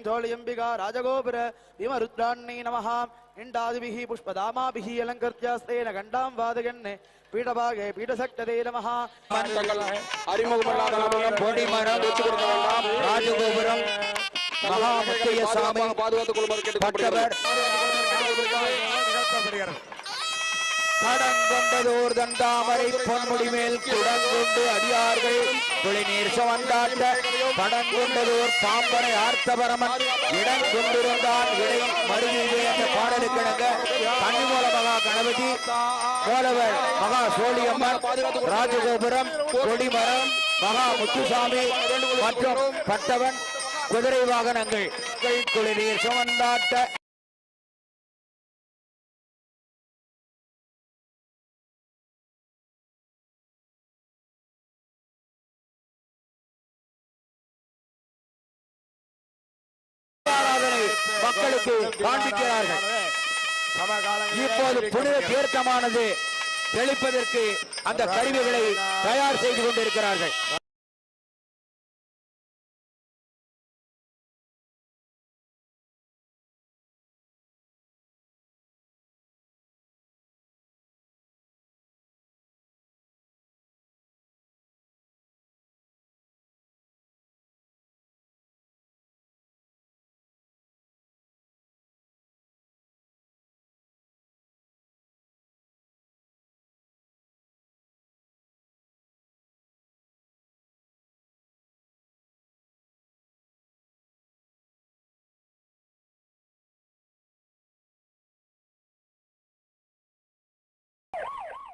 महिषासुरमर्दिनिरम् ीं धोळियम्बिका राजगोपुर भीमरुद्राण्यै नमः इण्डादिभिः पुष्पदामाभिः अलङ्कृत्यास्तेन घण्टां वादयन् पीठभागे पीठशक्तदे नमः அறிமுகமல்லாத போட்டி மரம் வச்சு கொடுக்க வேண்டாம் ராஜகோபுரம் மகாமுத்தைய சாமி பாதுகாத்துக் கொள்ளுமாறு பட்டவர் கடங்கொண்டதோர் தண்டாமரை பொன்முடி மேல் குடங்கொண்டு அடியார்கள். தொழிநீர் சவந்தாட்ட படங்கொண்டதோர் பாம்பனை ஆர்த்தபரமன் இடங்கொண்டிருந்தான் இடை மருகிவே என்ற பாடலுக்கிணங்க கன்னிமூல மகா கணபதி கோலவர் மகா சோழியம்மன் ராஜகோபுரம் கொடிமரம் மகா முத்துசாமி மற்றும் பட்டவன் குதிரை வாகனங்கள். குளிநீர் சுமந்தாட்ட மக்களுக்கு காண்பிக்கிறார்கள். இப்போது புனித தீர்த்தமானது தெளிப்பதற்கு அந்த கருவிகளை தயார் செய்து கொண்டிருக்கிறார்கள்.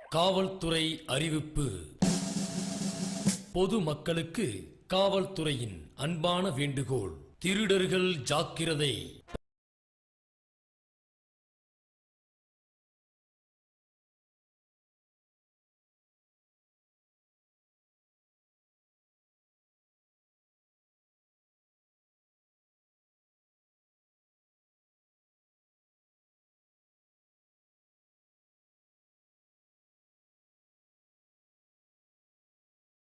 காவல்துறை அறிவிப்பு. பொது மக்களுக்கு காவல்துறையின் அன்பான வேண்டுகோள். திருடர்கள் ஜாக்கிரதை.